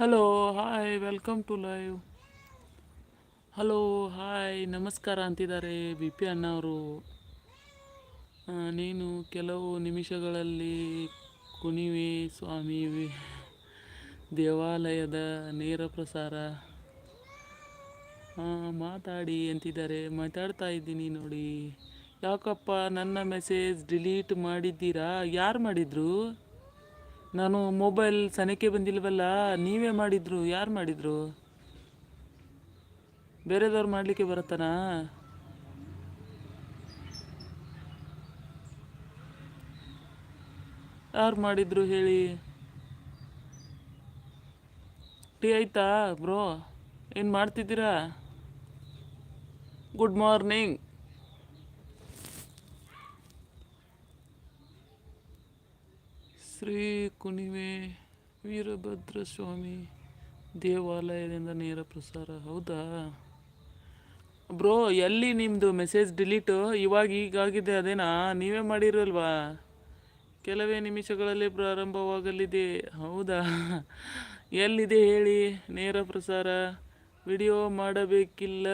Hello hi welcome to live hello hi ನಮಸ್ಕಾರ ಅಂತಿದ್ದಾರೆ B P ಅಣ್ಣವರು. ನೀನು ಕೆಲವು ನಿಮಿಷಗಳಲ್ಲಿ ಕುಣಿವೆ ಸ್ವಾಮಿ ದೇವಾಲಯದ ನೇರ ಪ್ರಸಾರ. ಮಾತಾಡಿ ಅಂತಿದ್ದಾರೆ. ಮಾತಾಡ್ತಾ ಇದ್ದೀನಿ ನೋಡಿ. ಯಾಕಪ್ಪ, ನನ್ನ ಮೆಸೇಜ್ ಡಿಲೀಟ್ ಮಾಡಿದ್ದೀರಾ? ಯಾರು ಮಾಡಿದ್ರು? ನಾನು ಮೊಬೈಲ್ ಸನಕ್ಕೆ ಬಂದಿಲ್ವಲ್ಲ, ನೀವೇ ಮಾಡಿದ್ರು, ಯಾರು ಮಾಡಿದ್ರು? ಬೇರೆದವ್ರು ಮಾಡಲಿಕ್ಕೆ ಬರುತ್ತಾನಾ? ಯಾರು ಮಾಡಿದ್ರು ಹೇಳಿ? ಟೀ ಆಯ್ತಾ ಬ್ರೋ? ಏನು ಮಾಡ್ತಿದ್ದೀರಾ? Good morning. ಶ್ರೀ ಕುಣಿವೆ ವೀರಭದ್ರ ಸ್ವಾಮಿ ದೇವಾಲಯದಿಂದ ನೇರ ಪ್ರಸಾರ. ಹೌದಾ? ಬ್ರೋ, ಎಲ್ಲಿ ನಿಮ್ಮದು ಮೆಸೇಜ್ ಡಿಲೀಟು? ಇವಾಗ ಈಗಾಗಿದೆ ಅದೇನಾ? ನೀವೇ ಮಾಡಿರಲ್ವಾ? ಕೆಲವೇ ನಿಮಿಷಗಳಲ್ಲಿ ಪ್ರಾರಂಭವಾಗಲಿದೆ. ಹೌದಾ? ಎಲ್ಲಿದೆ ಹೇಳಿ? ನೇರ ಪ್ರಸಾರ. ವಿಡಿಯೋ ಮಾಡಬೇಕಿಲ್ಲ.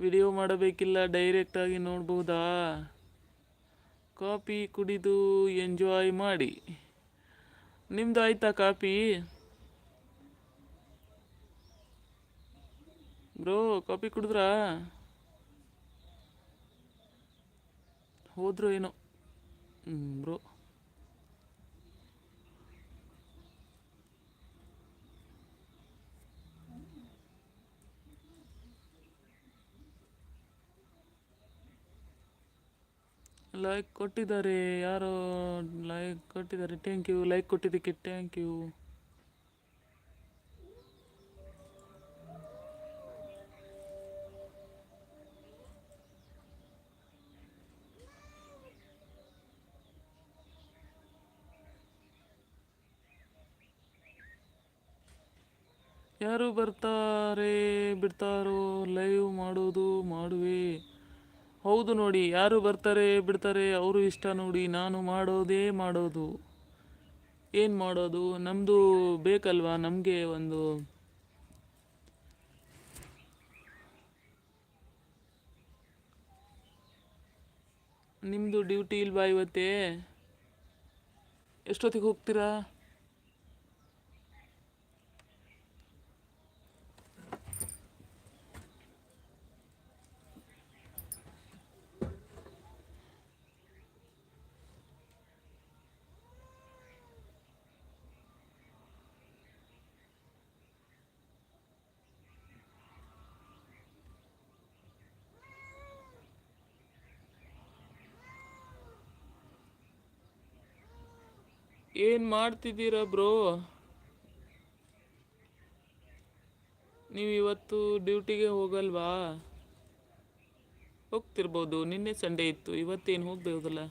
ವಿಡಿಯೋ ಮಾಡಬೇಕಿಲ್ಲ, ಡೈರೆಕ್ಟಾಗಿ ನೋಡ್ಬೋದಾ? ಕಾಫಿ ಕುಡಿದು ಎಂಜಾಯ್ ಮಾಡಿ. ನಿಮ್ದು ಆಯ್ತಾ ಕಾಫಿ? Bro coffee ಕುಡಿದ್ರಾ? ಹೋದ್ರು ಏನೋ. ಬ್ರೋ. ಲೈಕ್ ಕೊಟ್ಟಿದ್ದಾರೆ, ಯಾರೋ ಲೈಕ್ ಕೊಟ್ಟಿದ್ದಾರೆ. ಥ್ಯಾಂಕ್ ಯು ಲೈಕ್ ಕೊಟ್ಟಿದ್ದಕ್ಕೆ ಥ್ಯಾಂಕ್ ಯು ಯಾರು ಬರ್ತಾರೆ, ಬಿಡ್ತಾರೋ ಲೈವ್ ಮಾಡೋದು ಮಾಡುವೆ. ಹೌದು ನೋಡಿ, ಯಾರು ಬರ್ತಾರೆ ಬಿಡ್ತಾರೆ ಅವರು ಇಷ್ಟ ನೋಡಿ, ನಾನು ಮಾಡೋದೇ ಮಾಡೋದು. ಏನು ಮಾಡೋದು? ನಮ್ಮದು ಬೇಕಲ್ವಾ? ನಮಗೆ ಒಂದು ನಿಮ್ಮದು ಡ್ಯೂಟಿ ಇಲ್ವಾ ಇವತ್ತೇ? ಎಷ್ಟೊತ್ತಿಗೆ ಹೋಗ್ತೀರಾ? ಏನು ಮಾಡ್ತಿದ್ದೀರಾ ಬ್ರೋ? ನೀವು ಇವತ್ತು ಡ್ಯೂಟಿಗೆ ಹೋಗಲ್ವಾ? ಹೋಗ್ತಿರ್ಬೋದು ನಿನ್ನೆ ಸಂಡೇ ಇತ್ತು ಇವತ್ತೇನು ಹೋಗ್ಬೋದಲ್ಲ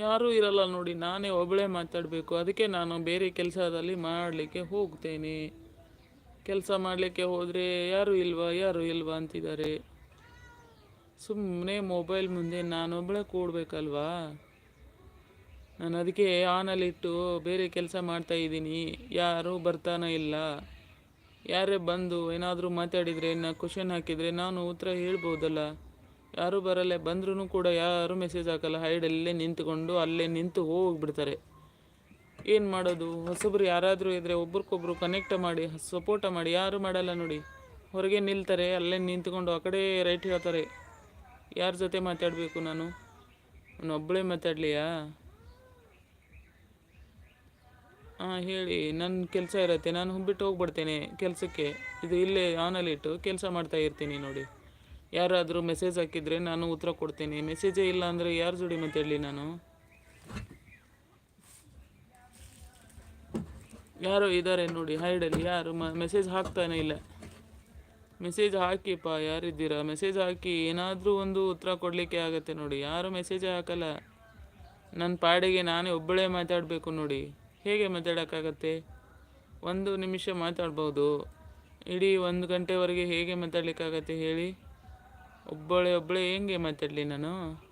ಯಾರೂ ಇರಲ್ಲ ನೋಡಿ, ನಾನೇ ಒಬ್ಬಳೇ ಮಾತಾಡಬೇಕು. ಅದಕ್ಕೆ ನಾನು ಬೇರೆ ಕೆಲಸದಲ್ಲಿ ಮಾಡಲಿಕ್ಕೆ ಹೋಗ್ತೇನೆ. ಕೆಲಸ ಮಾಡಲಿಕ್ಕೆ ಹೋದರೆ ಯಾರು ಇಲ್ವಾ ಯಾರು ಇಲ್ವಾ ಅಂತಿದ್ದಾರೆ. ಸುಮ್ಮನೆ ಮೊಬೈಲ್ ಮುಂದೆ ನಾನೊಬ್ಬಳೇ ಕೂಡಬೇಕಲ್ವಾ? ನಾನು ಅದಕ್ಕೆ ಆನಲ್ಲಿಟ್ಟು ಬೇರೆ ಕೆಲಸ ಮಾಡ್ತಾ ಇದ್ದೀನಿ. ಯಾರೂ ಬರ್ತಾನೆ ಇಲ್ಲ. ಯಾರೇ ಬಂದು ಏನಾದರೂ ಮಾತಾಡಿದರೆ, ನಾ ಕ್ವಶನ್ ಹಾಕಿದರೆ ನಾನು ಉತ್ತರ ಹೇಳ್ಬೋದಲ್ಲ. ಯಾರೂ ಬರಲ್ಲ. ಬಂದ್ರೂ ಕೂಡ ಯಾರೂ ಮೆಸೇಜ್ ಹಾಕಲ್ಲ. ಹೈಡಲ್ಲೇ ನಿಂತ್ಕೊಂಡು ಅಲ್ಲೇ ನಿಂತು ಹೋಗ್ಬಿಡ್ತಾರೆ. ಏನು ಮಾಡೋದು? ಹೊಸಬ್ರು ಯಾರಾದರೂ ಇದ್ದರೆ ಒಬ್ರಿಗೊಬ್ರು ಕನೆಕ್ಟ್ ಮಾಡಿ ಸಪೋರ್ಟ ಮಾಡಿ. ಯಾರು ಮಾಡಲ್ಲ ನೋಡಿ. ಹೊರಗೆ ನಿಲ್ತಾರೆ, ಅಲ್ಲೇ ನಿಂತ್ಕೊಂಡು ಆ ಕಡೆ ರೈಟ್ ಹೇಳ್ತಾರೆ. ಯಾರ ಜೊತೆ ಮಾತಾಡಬೇಕು ನಾನು? ನಾನು ಒಬ್ಬಳೇ ಮಾತಾಡಲಿಯಾ? ಹಾಂ ಹೇಳಿ. ನನ್ನ ಕೆಲಸ ಇರುತ್ತೆ. ನಾನು ಬಿಟ್ಟು ಹೋಗ್ಬಿಡ್ತೇನೆ ಕೆಲಸಕ್ಕೆ. ಇದು ಇಲ್ಲೇ ಆನಲ್ಲಿಟ್ಟು ಕೆಲಸ ಮಾಡ್ತಾ ಇರ್ತೀನಿ ನೋಡಿ. ಯಾರಾದರೂ ಮೆಸೇಜ್ ಹಾಕಿದರೆ ನಾನು ಉತ್ತರ ಕೊಡ್ತೀನಿ. ಮೆಸೇಜೇ ಇಲ್ಲ ಅಂದರೆ ಯಾರ ಜೋಡಿ ಮಾತಾಡಲಿ ನಾನು? ಯಾರು ಇದ್ದಾರೆ ನೋಡಿ ಹೈಡಲ್ಲಿ ಯಾರು ಮೆಸೇಜ್ ಹಾಕ್ತಾನೆ ಇಲ್ಲ. ಮೆಸೇಜ್ ಹಾಕಿಪ್ಪ, ಯಾರಿದ್ದೀರಾ? ಮೆಸೇಜ್ ಹಾಕಿ ಏನಾದರೂ ಒಂದು ಉತ್ತರ ಕೊಡಲಿಕ್ಕೆ ಆಗುತ್ತೆ ನೋಡಿ. ಯಾರು ಮೆಸೇಜೇ ಹಾಕಲ್ಲ. ನನ್ನ ಪಾಡಿಗೆ ನಾನೇ ಒಬ್ಬಳೇ ಮಾತಾಡಬೇಕು ನೋಡಿ. ಹೇಗೆ ಮಾತಾಡೋಕ್ಕಾಗತ್ತೆ? ಒಂದು ನಿಮಿಷ ಮಾತಾಡ್ಬೋದು. ಇಡೀ ಒಂದು ಗಂಟೆವರೆಗೆ ಹೇಗೆ ಮಾತಾಡ್ಲಿಕ್ಕಾಗತ್ತೆ ಹೇಳಿ? ಒಬ್ಬಳೇ ಒಬ್ಬಳೆ ಹೆಂಗೆ ಮಾತಾಡಲಿ ನಾನು?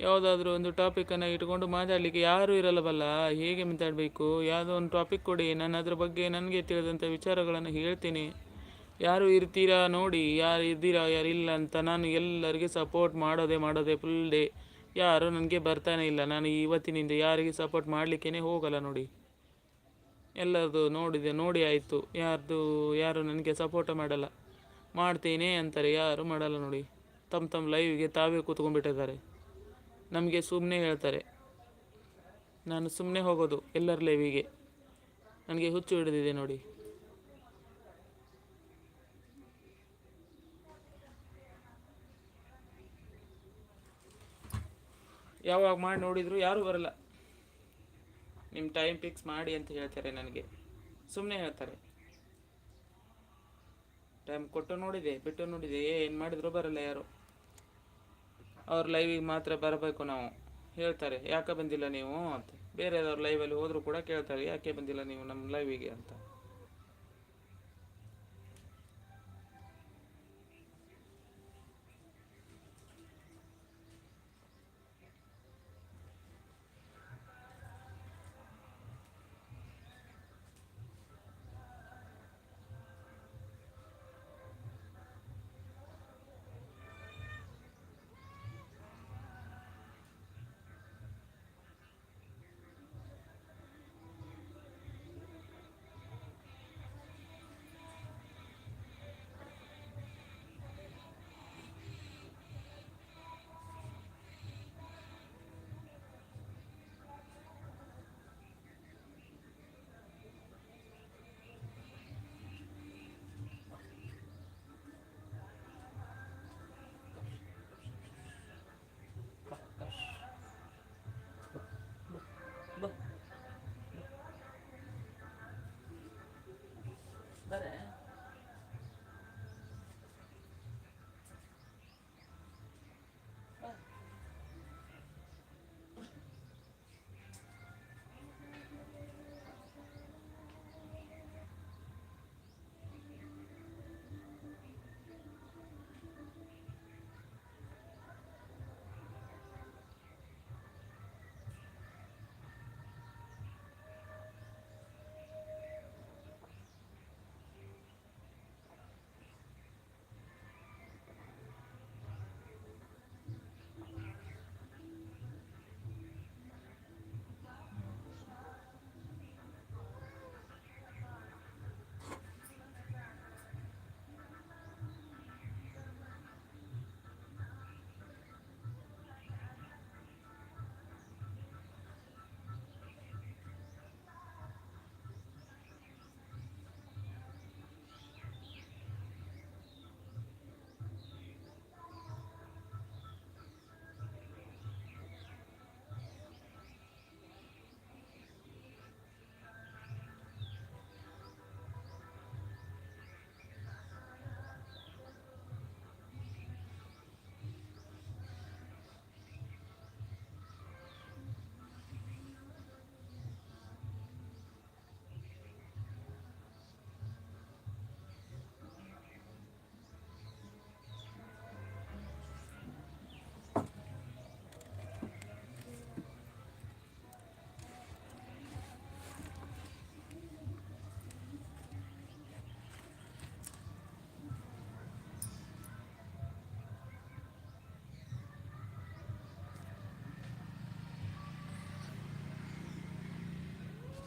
ಯಾವುದಾದ್ರೂ ಒಂದು ಟಾಪಿಕನ್ನು ಇಟ್ಕೊಂಡು ಮಾತಾಡಲಿಕ್ಕೆ ಯಾರೂ ಇರಲ್ಲವಲ್ಲ? ಹೇಗೆ ಮಾತಾಡಬೇಕು? ಯಾವುದೋ ಒಂದು ಟಾಪಿಕ್ ಕೊಡಿ. ನಾನು ಅದ್ರ ಬಗ್ಗೆ ನನಗೆ ತಿಳಿದಂಥ ವಿಚಾರಗಳನ್ನು ಹೇಳ್ತೀನಿ. ಯಾರು ಇರ್ತೀರಾ ನೋಡಿ. ಯಾರು ಇದ್ದೀರಾ, ಯಾರು ಇಲ್ಲ ಅಂತ ನಾನು ಎಲ್ಲರಿಗೆ ಸಪೋರ್ಟ್ ಮಾಡೋದೆ ಮಾಡೋದೆ ಫುಲ್ ಡೇ ಯಾರು ನನಗೆ ಬರ್ತಾನೆ ಇಲ್ಲ. ನಾನು ಇವತ್ತಿನಿಂದ ಯಾರಿಗೆ ಸಪೋರ್ಟ್ ಮಾಡಲಿಕ್ಕೇ ಹೋಗಲ್ಲ ನೋಡಿ. ಎಲ್ಲರದು ನೋಡಿದೆ, ನೋಡಿ ಆಯಿತು. ಯಾರ್ದು, ಯಾರು ನನಗೆ ಸಪೋರ್ಟ ಮಾಡಲ್ಲ. ಮಾಡ್ತೀನಿ ಅಂತಾರೆ. ಯಾರು ಮಾಡಲ್ಲ ನೋಡಿ. ತಮ್ಮ ತಮ್ಮ ಲೈವ್ಗೆ ತಾವೇ ಕೂತ್ಕೊಂಡ್ಬಿಟ್ಟಿದ್ದಾರೆ. ನಮಗೆ ಸುಮ್ಮನೆ ಹೇಳ್ತಾರೆ. ನಾನು ಸುಮ್ಮನೆ ಹೋಗೋದು ಎಲ್ಲರ ಲೈವಿಗೆ ನನಗೆ ಹುಚ್ಚು ಹಿಡಿದಿದೆ ನೋಡಿ. ಯಾವಾಗ ಮಾಡಿ ನೋಡಿದ್ರು ಯಾರೂ ಬರಲ್ಲ. ನಿಮ್ಮ ಟೈಮ್ ಫಿಕ್ಸ್ ಮಾಡಿ ಅಂತ ಹೇಳ್ತಾರೆ ನನಗೆ. ಸುಮ್ಮನೆ ಹೇಳ್ತಾರೆ. ಟೈಮ್ ಕೊಟ್ಟು ನೋಡಿದೆ, ಬಿಟ್ಟು ನೋಡಿದೆ ಏನು ಮಾಡಿದ್ರು ಬರಲ್ಲ ಯಾರು. ಅವ್ರ ಲೈವಿಗೆ ಮಾತ್ರ ಬರಬೇಕು ನಾವು. ಹೇಳ್ತಾರೆ, ಯಾಕೆ ಬಂದಿಲ್ಲ ನೀವು ಅಂತ. ಬೇರೆಯವ್ರ ಲೈವಲ್ಲಿ ಹೋದರೂ ಕೂಡ ಕೇಳ್ತಾರೆ, ಯಾಕೆ ಬಂದಿಲ್ಲ ನೀವು ನಮ್ಮ ಲೈವಿಗೆ ಅಂತ. put. Uh,